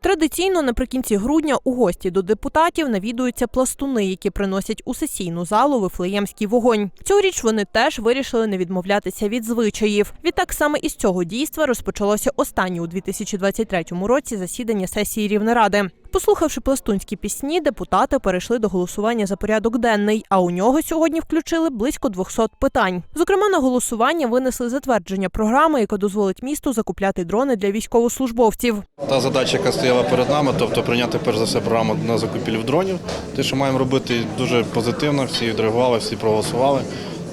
Традиційно наприкінці грудня у гості до депутатів навідуються пластуни, які приносять у сесійну залу вифлеємський вогонь. Цьогоріч вони теж вирішили не відмовлятися від звичаїв. Відтак саме із цього дійства розпочалося останнє у 2023 році засідання сесії Рівнеради. Послухавши пластунські пісні, депутати перейшли до голосування за порядок денний. А у нього сьогодні включили близько 200 питань. Зокрема, на голосування винесли затвердження програми, яка дозволить місту закупляти дрони для військовослужбовців. Та задача, яка стояла перед нами, тобто прийняти перш за все програму на закупівлю дронів. Те, що маємо робити, дуже позитивно. Всі відреагували, всі проголосували.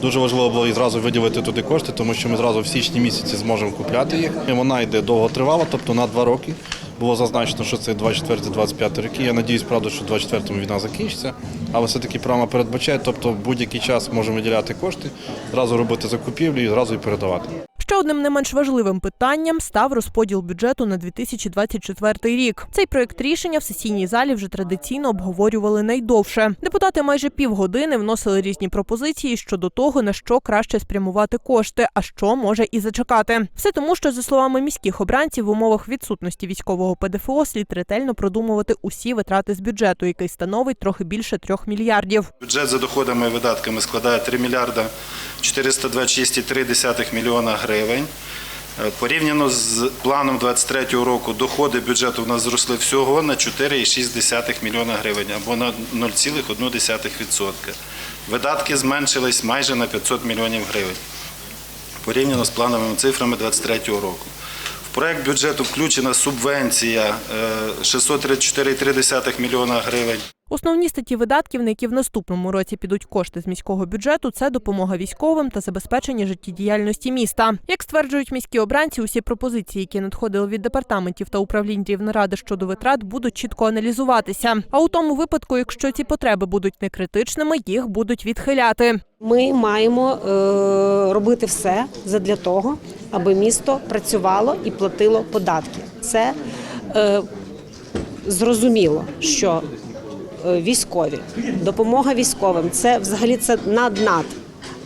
Дуже важливо було і зразу виділити туди кошти, тому що ми зразу в січні місяці зможемо купляти їх. Вона йде довготривала, тобто на два роки. Було зазначено, що це 24-25 роки. Я надіюсь, правда, що 24-му війна закінчиться. Але все-таки програма передбачає, тобто будь-який час можемо виділяти кошти, зразу робити закупівлю і зразу і передавати. Ще одним не менш важливим питанням став розподіл бюджету на 2024 рік. Цей проект рішення в сесійній залі вже традиційно обговорювали найдовше. Депутати майже півгодини вносили різні пропозиції щодо того, на що краще спрямувати кошти, а що може і зачекати. Все тому, що за словами міських обранців, в умовах відсутності військового ПДФО слід ретельно продумувати усі витрати з бюджету, який становить трохи більше трьох мільярдів. Бюджет за доходами і видатками складає 3 мільярда 426,3 мільйона гривень. Е, Порівняно з планом 2023 року доходи бюджету у нас зросли всього на 4,6 мільйона гривень або на 0,1%. Видатки зменшились майже на 500 мільйонів гривень порівняно з плановими цифрами 2023 року. В проект бюджету включена субвенція е, 634,3 мільйона гривень. Основні статті видатків, на які в наступному році підуть кошти з міського бюджету, це допомога військовим та забезпечення життєдіяльності міста. Як стверджують міські обранці, усі пропозиції, які надходили від департаментів та управлінь Рівнеради щодо витрат, будуть чітко аналізуватися. А у тому випадку, якщо ці потреби будуть некритичними, їх будуть відхиляти. Ми маємо е, робити все задля того, аби місто працювало і платило податки. Це е, зрозуміло, що військові, допомога військовим це взагалі це над-над.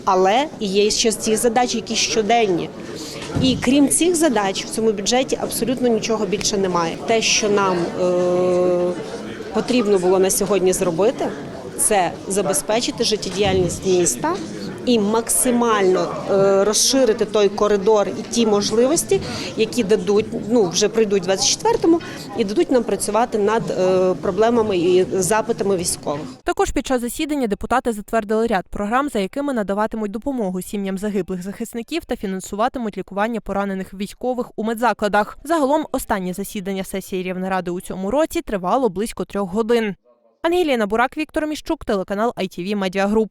Але є ще ці задачі, які щоденні. І крім цих задач, в цьому бюджеті абсолютно нічого більше немає. Те, що нам е, потрібно було на сьогодні зробити, це забезпечити життєдіяльність міста і максимально е, розширити той коридор і ті можливості, які дадуть, ну вже прийдуть в 24-му, і дадуть нам працювати над е, проблемами і запитами військових. Також під час засідання депутати затвердили ряд програм, за якими надаватимуть допомогу сім'ям загиблих захисників та фінансуватимуть лікування поранених військових у медзакладах. Загалом останнє засідання сесії Рівнеради у цьому році тривало близько трьох годин. Ангеліна Бурак, Віктор Міщук, телеканал ITV Media.